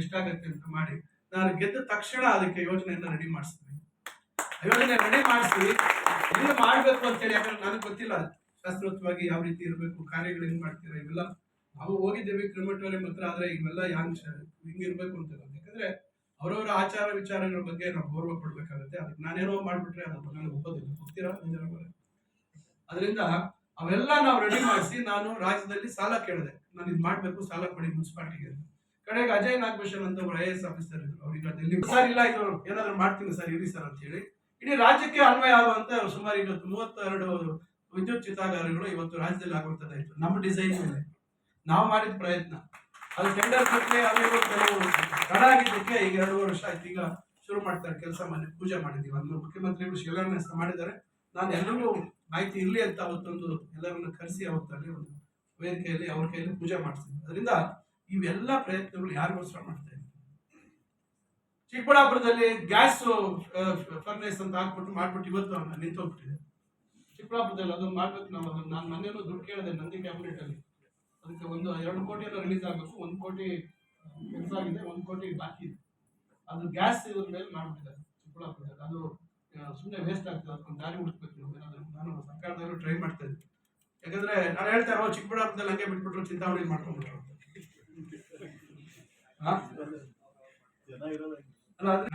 ಎಷ್ಟಾಗತ್ತೆ ಅಂತ ಮಾಡಿ ನಾನು ಗೆದ್ದ ತಕ್ಷಣ ಅದಕ್ಕೆ ಯೋಜನೆಯನ್ನ ರೆಡಿ ಮಾಡಿಸ್ತೀನಿ ಯೋಜನೆ ರೆಡಿ ಮಾಡಿಸಿ ಏನು ಮಾಡಬೇಕು ಅಂತೇಳಿ ಯಾಕಂದ್ರೆ ನನಗೆ ಗೊತ್ತಿಲ್ಲ ಶಾಸ್ತ್ರೋತ್ವಾಗಿ ಯಾವ ರೀತಿ ಇರಬೇಕು, ಕಾರ್ಯಗಳು ಏನು ಮಾಡ್ತೀರಾ, ಇವೆಲ್ಲ ನಾವು ಹೋಗಿದ್ದೇವೆ ಕ್ರಿಮಟೋರಿಯಂ ಹತ್ರ ಆದರೆ ಇವೆಲ್ಲ ಯಾಂಗ್ ಹಿಂಗಿರ್ಬೇಕು ಅಂತ. ಯಾಕಂದ್ರೆ ಅವರವರ ಆಚಾರ ವಿಚಾರಗಳ ಬಗ್ಗೆ ನಾವು ಗೌರವ ಪಡ್ಬೇಕಾಗುತ್ತೆ ಅದಕ್ಕೆ ನಾನೇನೋ ಮಾಡ್ಬಿಟ್ರೆ ಅದು ನನಗೆ ಒಪ್ಪೋದಿಲ್ಲ. ಹೋಗ್ತೀರಾ ಅದರಿಂದ ಅವೆಲ್ಲ ನಾವು ರೆಡಿ ಮಾಡಿಸಿ ನಾನು ರಾಜ್ಯದಲ್ಲಿ ಸಾಲ ಕೇಳಿದೆ. ನಾನು ಇದು ಮಾಡಬೇಕು, ಸಾಲ ಕೊಡಿ ಮುನ್ಸಿಪಾಲಿಟಿಗೆ ಕಡೆಗೆ ಅಜಯ್ ನಾಗಭೂಷಣ್ ಅಂತ ಒಬ್ಬರು ಐ ಎಸ್ ಆಫೀಸರ್ ಇದ್ರು. ಅವ್ರಿಗೆ ಡೆಲ್ಲಿ ಸರ್ ಇಲ್ಲ, ಇದು ಏನಾದ್ರು ಮಾಡ್ತೀನಿ ಸರ್, ಇರಿ ಸರ್ ಅಂತ ಹೇಳಿ. ಇಡೀ ರಾಜ್ಯಕ್ಕೆ ಅನ್ವಯ ಆಗುವಂತ ಸುಮಾರು ಇವತ್ತು ಮೂವತ್ತೆರಡು ವಿದ್ಯುತ್ ಚಿತಾಗಾರಗಳು ಇವತ್ತು ರಾಜ್ಯದಲ್ಲಿ ಆಗುವಂತದ್ದಾಯ್ತು ನಮ್ಮ ಡಿಸೈನ್ ಮೇಲೆ. ನಾವು ಮಾಡಿದ ಪ್ರಯತ್ನ. ಅದು ಟೆಂಡರ್ ಕಟ್ಟಲೆ ಅವು ಕೆಲವು ತಡ ಆಗಿದ್ದಕ್ಕೆ ಈಗ ಎರಡೂವರೆ ವರ್ಷ ಆಯ್ತು. ಈಗ ಶುರು ಮಾಡ್ತಾರೆ ಕೆಲಸ ಮಾಡಿ, ಪೂಜೆ ಮಾಡಿದ್ದೀವಿ. ಒಂದು ಮುಖ್ಯಮಂತ್ರಿಗಳು ಶಿಲಾನ್ಯಾಸ ಮಾಡಿದ್ದಾರೆ. ನಾನು ಎಲ್ಲರಿಗೂ ಮಾಹಿತಿ ಇರಲಿ ಅಂತ ಅವತ್ತೊಂದು ಎಲ್ಲರನ್ನು ಕರೆಸಿ ಅವತ್ತಲ್ಲಿ ಒಂದು ವೇದಿಕೆಯಲ್ಲಿ ಅವ್ರ ಕೈಯಲ್ಲಿ ಪೂಜೆ ಮಾಡಿಸಿದ್ವಿ. ಅದರಿಂದ ಇವೆಲ್ಲ ಪ್ರಯತ್ನಗಳು ಯಾರಿಗೋಸ್ಕರ ಮಾಡ್ತಾ ಇದ್ದಾರೆ ಚಿಕ್ಕಬಳ್ಳಾಪುರದಲ್ಲಿ ಗ್ಯಾಸ್ ಫರ್ನೇಸ್ ಅಂತ ಹಾಕ್ಬಿಟ್ಟು ಮಾಡ್ಬಿಟ್ಟು ಇವತ್ತು ನಿಂತೋಗ್ಬಿಟ್ಟಿದೆ. ಚಿಕ್ಕಬಳ್ಳಾಪುರದಲ್ಲಿ ಅದನ್ನು ಮಾಡ್ಬೇಕು ನಾವು ಅದನ್ನು ನಾನು ಮನೇಲೂ ದುಡ್ಡು ಕೇಳಿದೆ ನಂದಿ ಕ್ಯಾಬಿನೆಟ್ ಅದಕ್ಕೆ ಒಂದು ಎರಡು ಕೋಟಿ ಎಲ್ಲ ರಿಲೀಸ್ ಆಗಬೇಕು, ಒಂದು ಕೋಟಿ ಕೆಲಸ ಆಗಿದೆ, ಒಂದು ಕೋಟಿ ಬಾಕಿ ಇದೆ. ಅದು ಗ್ಯಾಸ್ ಇದ್ರ ಮೇಲೆ ಮಾಡ್ಬಿಟ್ಟಿದ್ದಾರೆ ಚಿಕ್ಕಬಳ್ಳಾಪುರದಲ್ಲಿ. ಅದು ಸುಮ್ಮನೆ ವೇಸ್ಟ್ ಆಗ್ತದೆ, ಅದಕ್ಕೊಂದು ದಾರಿ ಹುಡುಕ್ಬೇಕು ಏನಾದ್ರು ನಾನು ಸರ್ಕಾರದವರು ಟ್ರೈ ಮಾಡ್ತಾ ಇದ್ದೀನಿ. ಯಾಕಂದ್ರೆ ನಾನು ಹೇಳ್ತಾ ಇರೋ ಚಿಕ್ಕಬಳ್ಳಾಪುರದಲ್ಲಿ ಹಂಗೆ ಬಿಟ್ಬಿಟ್ರು ಚಿಂತಾಮಣಿ ಮಾಡ್ಕೊಂಡ್ಬಿಟ್ರು.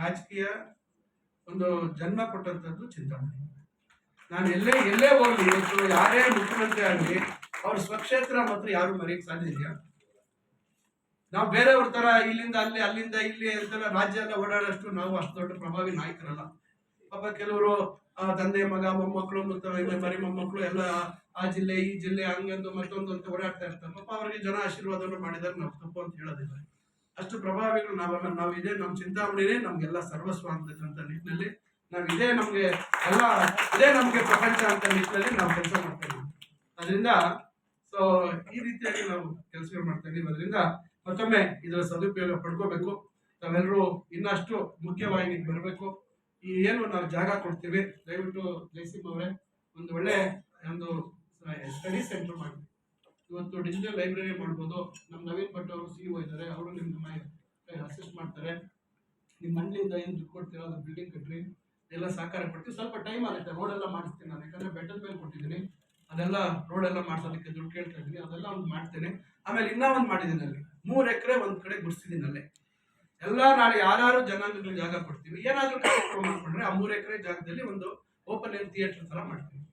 ರಾಜಕೀಯ ಒಂದು ಜನ್ಮ ಕೊಟ್ಟಂತದ್ದು ಚಿಂತಾಮಣಿ. ನಾನು ಎಲ್ಲೇ ಎಲ್ಲೇ ಹೋಗ್ಲಿ, ಇವತ್ತು ಯಾರೇ ಮುಖ್ಯಮಂತ್ರಿ ಆಗಲಿ, ಅವ್ರ ಸ್ವಕ್ಷೇತ್ರ ಮಾತ್ರ ಯಾರು ಮರೆಯಕ್ಕೆ ಸಾಧ್ಯ ಇದೆಯಾ ನಾವು ಬೇರೆಯವ್ರ ತರ ಇಲ್ಲಿಂದ ಅಲ್ಲಿ, ಅಲ್ಲಿಂದ ಇಲ್ಲಿ ಅಂತೆಲ್ಲ ರಾಜ್ಯ ಎಲ್ಲ ಓಡಾಡೋಷ್ಟು ನಾವು ಅಷ್ಟು ದೊಡ್ಡ ಪ್ರಭಾವಿ ನಾಯಕರಲ್ಲ. ಪಾಪ ಕೆಲವರು ತಂದೆ, ಮಗ, ಮೊಮ್ಮಕ್ಕಳು, ಮತ್ತು ಮರಿ ಮೊಮ್ಮಕ್ಕಳು ಎಲ್ಲ ಆ ಜಿಲ್ಲೆ, ಈ ಜಿಲ್ಲೆ ಹಂಗಂದು ಮತ್ತೊಂದು ಅಂತ ಓಡಾಡ್ತಾ ಇರ್ತಾರೆ. ಪಾಪ ಅವರಿಗೆ ಜನ ಆಶೀರ್ವಾದವನ್ನು ಮಾಡಿದ್ದಾರೆ, ನಾವು ತಪ್ಪು ಅಂತ ಹೇಳೋದಿಲ್ಲ. ಅಷ್ಟು ಪ್ರಭಾವಿಗಳು ನಾವಲ್ಲ ನಾವು ಇದೇ ನಮ್ಮ ಚಿಂತಾಮಣಿನೇ ನಮಗೆಲ್ಲ ಸರ್ವಸ್ವ ಅಂತಕ್ಕಂಥ ನಿಟ್ಟಿನಲ್ಲಿ ನಾವು ಇದೇ ನಮಗೆ ಎಲ್ಲ ಇದೇ ನಮಗೆ ಪ್ರಪಂಚ ಅಂತ ನಿಟ್ಟಿನಲ್ಲಿ ನಾವು ಕೆಲಸ ಮಾಡ್ತಾ ಇದ್ದೀವಿ. ಅದರಿಂದ ಸೊ ಈ ರೀತಿಯಾಗಿ ನಾವು ಕೆಲಸಗಳು ಮಾಡ್ತಾ ಇದೀವಿ ಅದರಿಂದ ಮತ್ತೊಮ್ಮೆ ಇದರ ಸದುಪಯೋಗ ಪಡ್ಕೋಬೇಕು. ತಾವೆಲ್ಲರೂ ಇನ್ನಷ್ಟು ಮುಖ್ಯವಾಗಿ ಬರಬೇಕು. ಈ ಏನು ನಾವು ಜಾಗ ಕೊಡ್ತೀವಿ, ದಯವಿಟ್ಟು ಜಯಸಿಂಹ ಅವರೇ, ಒಂದು ಒಳ್ಳೆ ಒಂದು ಸ್ಟಡಿ ಸೆಂಟರ್ ಮಾಡಿ ಇವತ್ತು ಡಿಜಿಟಲ್ ಲೈಬ್ರರಿ ಮಾಡ್ಬೋದು. ನಮ್ಮ ನವೀನ್ ಭಟ್ ಅವರು ಸಿ ಇದ್ದಾರೆ ಅವರು ನಿಮ್ಮ ಅಸಿಸ್ಟ್ ಮಾಡ್ತಾರೆ. ನಿಮ್ಮ ಮಂಡಳಿಯಿಂದ ಏನು ದುಡ್ಡು ಕೊಡ್ತೀರಾ, ಅದು ಬಿಲ್ಡಿಂಗ್ ಕಟ್ಟಿರಿ ಎಲ್ಲ ಸಹಕಾರ ಕೊಡ್ತೀವಿ. ಸ್ವಲ್ಪ ಟೈಮ್ ಆಗುತ್ತೆ ರೋಡ್ ಎಲ್ಲ ಮಾಡಿಸ್ತೀನಿ ನಾನು. ಯಾಕಂದರೆ ಬೆಟ್ಟದ ಮೇಲೆ ಕೊಟ್ಟಿದ್ದೀನಿ. ಅದೆಲ್ಲ ರೋಡ್ ಎಲ್ಲ ಮಾಡ್ಸೋದಕ್ಕೆ ದುಡ್ಡು ಕೇಳ್ತಾ ಇದ್ದೀನಿ. ಅದೆಲ್ಲ ಒಂದು ಮಾಡ್ತೇನೆ. ಆಮೇಲೆ ಇನ್ನೂ ಒಂದು ಮಾಡಿದ್ದೀನಿ ಅಲ್ಲಿ. ಮೂರು ಎಕರೆ ಒಂದು ಕಡೆ ಗುಡಿಸಿದ್ದೀನಿ ಅಲ್ಲೇ. ಎಲ್ಲ ನಾಳೆ ಯಾರು ಜನಾಂಗಗಳಿಗೆ ಜಾಗ ಕೊಡ್ತೀವಿ. ಏನಾದರೂ ಕಾರ್ಯಕ್ರಮ ಮಾಡ್ಕೊಂಡ್ರೆ ಆ ಮೂರು ಎಕರೆ ಜಾಗದಲ್ಲಿ ಒಂದು ಓಪನ್ ಏರ್ ಥಿಯೇಟರ್ ಥರ ಮಾಡ್ತೀವಿ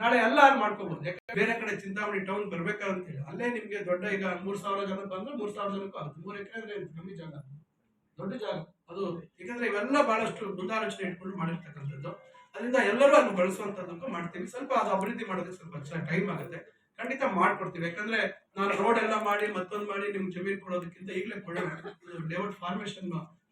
ನಾಳೆ ಎಲ್ಲ ಅಲ್ಲಿ ಮಾಡ್ಕೋಬಹುದು ಯಾಕಂದ್ರೆ ಬೇರೆ ಕಡೆ ಚಿಂತಾಮಣಿ ಟೌನ್ ಬರ್ಬೇಕಂತ ಹೇಳಿ. ಅಲ್ಲೇ ನಿಮ್ಗೆ ದೊಡ್ಡ ಈಗ ಮೂರ್ ಸಾವಿರ ಜನ ಬಂದ್ರೆ ಮೂರ್ ಸಾವಿರ ಜನಕ್ಕೂ ಆಗುತ್ತೆ. ಮೂರು ಎಕರೆ ಕಮ್ಮಿ ಜಾಗ. ದೊಡ್ಡ ಜಾಗ. ಅದು ಯಾಕಂದ್ರೆ ಇವೆಲ್ಲ ಬಹಳಷ್ಟು ಮುಂದಾಲೋಚನೆ ಇಟ್ಕೊಂಡು ಮಾಡಿರ್ತಕ್ಕಂಥದ್ದು. ಅದರಿಂದ ಎಲ್ಲರೂ ಅದನ್ನು ಬಳಸುವಂತದ್ದಕ್ಕೂ ಮಾಡ್ತೀವಿ. ಸ್ವಲ್ಪ ಅದು ಅಭಿವೃದ್ಧಿ ಮಾಡೋದಕ್ಕೆ ಸ್ವಲ್ಪ ಟೈಮ್ ಆಗುತ್ತೆ. ಖಂಡಿತ ಮಾಡ್ಕೊಡ್ತೀವಿ. ಯಾಕಂದ್ರೆ ನಾನು ರೋಡ್ ಎಲ್ಲ ಮಾಡಿ ಮತ್ತೊಂದು ಮಾಡಿ ನಿಮ್ಗೆ ಜಮೀನು ಕೊಡೋದಕ್ಕಿಂತ ಈಗಲೇ ಕೊಡೋಣ ಲೇಔಟ್ ಫಾರ್ಮೇಶನ್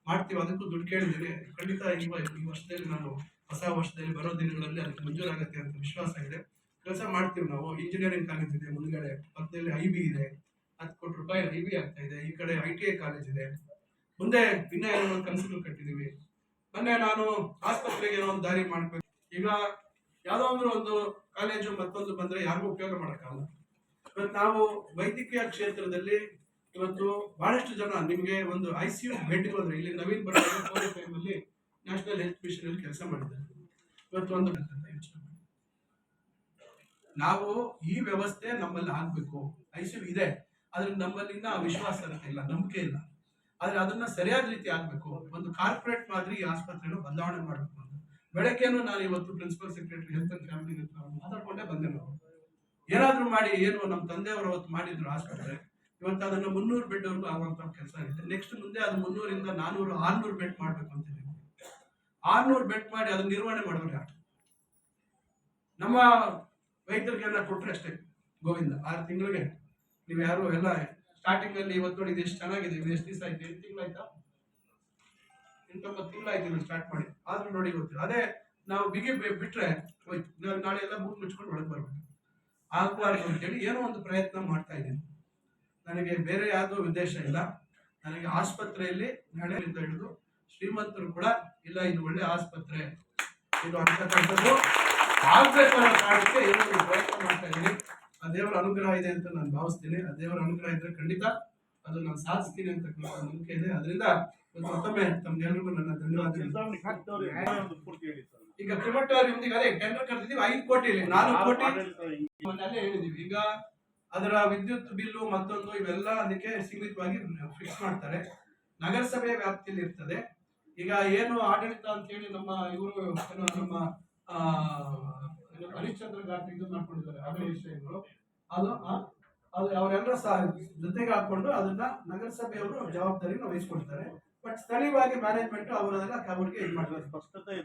ಮಾಡ್ತೀವಿ. ಅದಕ್ಕೂ ದುಡ್ಡು ಕೇಳಿದ್ದೀನಿ ಖಂಡಿತ ಈ ವರ್ಷದಲ್ಲಿ ನಾನು ಹೊಸ ವರ್ಷದಲ್ಲಿ ಬರೋ ದಿನಗಳಲ್ಲಿ ಅದಕ್ಕೆ ಮಂಜೂರಾಗುತ್ತೆ ಅಂತ ವಿಶ್ವಾಸ ಇದೆ. ಕೆಲಸ ಮಾಡ್ತೀವಿ ನಾವು. ಇಂಜಿನಿಯರಿಂಗ್ ಕಾಲೇಜ್ ಇದೆ, ಮುಂದ್ಗಡೆ ಪಕ್ಕದಲ್ಲಿ ಐ ಬಿ ಇದೆ. ಹತ್ತು ಕೋಟಿ ರೂಪಾಯಿ ಐ ಬಿ ಆಗ್ತಾ ಇದೆ. ಈ ಕಡೆ ಐ ಟಿ ಐ ಕಾಲೇಜ್ ಇದೆ. ಮುಂದೆ ಇನ್ನ ಏನೋ ಕನಸುಗಳು ಕಟ್ಟಿದೀವಿ ಮೊನ್ನೆ ನಾನು ಆಸ್ಪತ್ರೆಗೆ ಏನೋ ಒಂದು ದಾರಿ ಮಾಡ್ಬೇಕು. ಈಗ ಯಾವ್ದೋ ಒಂದು ಒಂದು ಕಾಲೇಜು ಮತ್ತೊಂದು ಬಂದ್ರೆ ಯಾರಿಗೂ ಉಪಯೋಗ ಮಾಡೋಕ್ಕಾಗಲ್ಲ. ಇವತ್ತು ನಾವು ವೈದ್ಯಕೀಯ ಕ್ಷೇತ್ರದಲ್ಲಿ ಇವತ್ತು ಬಹಳಷ್ಟು ಜನ ನಿಮಗೆ ಒಂದು ಐ ಸಿ ಯು ಬೆಡ್ ಹೋದ್ರೆ ಇಲ್ಲಿ ನವೀನ್ ಕೋವಿಡ್ ಟೈಮಲ್ಲಿ ನ್ಯಾಷನಲ್ ಹೆಲ್ತ್ ಮಿಷನ್ ಅಲ್ಲಿ ಕೆಲಸ ಮಾಡಿದ್ದಾರೆ. ಇವತ್ತು ಒಂದು. ನಾವು ಈ ವ್ಯವಸ್ಥೆ ನಮ್ಮಲ್ಲಿ ಆಗ್ಬೇಕು. ಐ ಸಿ ಯು ಇದೆ. ಆದ್ರೆ ನಮ್ಮಲ್ಲಿ ಇನ್ನ ವಿಶ್ವಾಸ ಇಲ್ಲ, ನಂಬಿಕೆ ಇಲ್ಲ. ಆದ್ರೆ ಅದನ್ನ ಸರಿಯಾದ ರೀತಿ ಆಗ್ಬೇಕು. ಒಂದು ಕಾರ್ಪೊರೇಟ್ ಮಾದರಿ ಈ ಆಸ್ಪತ್ರೆನ ಬದಲಾವಣೆ ಮಾಡಬೇಕು ಅಂತ. ಬೆಳಗ್ಗೆನು ನಾನು ಇವತ್ತು principal secretary, health and family ಮಾತಾಡ್ಕೊಂಡೇ ಬಂದೆ ನಾವು ಏನಾದ್ರೂ ಮಾಡಿ ಏನು ನಮ್ಮ ತಂದೆಯವರು ಅವತ್ತು ಮಾಡಿದ್ರು ಆಸ್ಪತ್ರೆ, ಇವತ್ತು ಅದನ್ನ ಮುನ್ನೂರು ಬೆಡ್ ಅವ್ರಿಗೂ ಆಗುವಂತ ಕೆಲಸ ಇದೆ ನೆಕ್ಸ್ಟ್ ಮುಂದೆ ಅದು ಮುನ್ನೂರಿಂದ ನಾನೂರು, ಆರ್ನೂರು ಬೆಡ್ ಮಾಡ್ಬೇಕು ಅಂತ ಆರ್ನೂರು ಬೆಟ್ ಮಾಡಿ ಅದನ್ನ ನಿರ್ವಹಣೆ ಮಾಡಿದ್ರೆ ನಮ್ಮ ವೈದ್ಯರಿಗೆಲ್ಲ ಕೊಟ್ಟರೆ ಅಷ್ಟೇ, ಗೋವಿಂದ, ಆರು ತಿಂಗಳಿಗೆ. ನೀವು ಯಾರು ಎಲ್ಲ ಸ್ಟಾರ್ಟಿಂಗ್ ಅಲ್ಲಿ ಇವತ್ತು ನೋಡಿ ಇದು ಎಷ್ಟು ಚೆನ್ನಾಗಿದೆ, ಇದು ಎಷ್ಟು ದಿವಸ ಆಯ್ತು, ಎಂಟು ತಿಂಗಳಾಯ್ತಾ ಎಂಟೊಂಬತ್ತು ತಿಂಗಳಾಯ್ತು ಸ್ಟಾರ್ಟ್ ಮಾಡಿ. ಆದ್ರೂ ನೋಡಿ ಗೊತ್ತಿಲ್ಲ. ಅದೇ ನಾವು ಬಿಗಿ ಬಿಟ್ರೆ ಹೋಯ್ತು. ನಾಳೆ ಎಲ್ಲ ಬುಕ್ ಮುಚ್ಕೊಂಡು ಒಳಗೆ ಬರ್ಬೇಕು. ಆಗ್ಬಾರ್ದು ಅಂತೇಳಿ ಏನೋ ಒಂದು ಪ್ರಯತ್ನ ಮಾಡ್ತಾ ಇದ್ದೀನಿ. ನನಗೆ ಬೇರೆ ಯಾವುದೋ ಉದ್ದೇಶ ಇಲ್ಲ. ನನಗೆ ಆಸ್ಪತ್ರೆಯಲ್ಲಿ ನಡೆಯಿಂದ ಹಿಡಿದು ಶ್ರೀಮಂತರು ಕೂಡ ಇಲ್ಲ ಇದು ಒಳ್ಳೆ ಆಸ್ಪತ್ರೆ. ಇದು ಅಂತಕ್ಕಂಥದ್ದು ಆಗ್ಬೇಕು ಅನ್ನೋ ಕಾರಣಕ್ಕೆ ಏನೋ ಪ್ರಯತ್ನ ಮಾಡ್ತಾ ಇದ್ದೀನಿ. ಆ ದೇವರ ಅನುಗ್ರಹ ಇದೆ ಅಂತ ನಾನು ಭಾವಿಸ್ತೀನಿ. ಆ ದೇವರ ಅನುಗ್ರಹ ಇದ್ರೆ ಖಂಡಿತ ಅದು ನಾನು ಸಾಧಿಸ್ತೀನಿ ಅಂತಕ್ಕಂಥ ನಂಬಿಕೆ ಇದೆ. ಅದರಿಂದ ಮತ್ತೊಮ್ಮೆ ತಮ್ಗೆಲ್ರಿಗೂ ನನ್ನ ಧನ್ಯವಾದ ಈಗ. ಈಗ ಕ್ರಿಮಟೋರಿಯಂಗೆ ಅದೇ ಟೆಂಡರ್ ಕರೆದಿದ್ದೀವಿ ಐದು ಕೋಟಿ ಇಲ್ಲಿ ನಾಲ್ಕು ಕೋಟಿ. ಹೇಳಿದೀವಿ. ಈಗ ಅದರ ವಿದ್ಯುತ್ ಬಿಲ್ಲು ಮತ್ತೊಂದು ಇವೆಲ್ಲ ಅದಕ್ಕೆ ಸೀಮಿತವಾಗಿ ಫಿಕ್ಸ್ ಮಾಡ್ತಾರೆ. ನಗರಸಭೆ ವ್ಯಾಪ್ತಿಯಲ್ಲಿ ಇರ್ತದೆ. ಈಗ ಏನು ಆಡಳಿತ ಅಂತ ಹೇಳಿ ನಮ್ಮ ಇವರು ಏನು ನಮ್ಮ ಹರಿಶ್ಚಂದ್ರ ಘಾಟ್ ಇದು ಮಾಡ್ಕೊಂಡಿದ್ದಾರೆ ಆಡಳಿತ ಅದು ಅದು ಅವರೆಲ್ಲರ ಸಹ ಜೊತೆಗೆ ಹಾಕೊಂಡು ಅದನ್ನ ನಗರಸಭೆಯವರು ಜವಾಬ್ದಾರಿನ ವಹಿಸ್ಕೊಳ್ತಾರೆ. ಬಟ್ ಸ್ಥಳೀಯವಾಗಿ ಮ್ಯಾನೇಜ್ಮೆಂಟ್ ಅವರೆಲ್ಲ ಅವ್ರಿಗೆ ಇದು ಮಾಡ್ತಾರೆ. ಸ್ಪಷ್ಟತೆ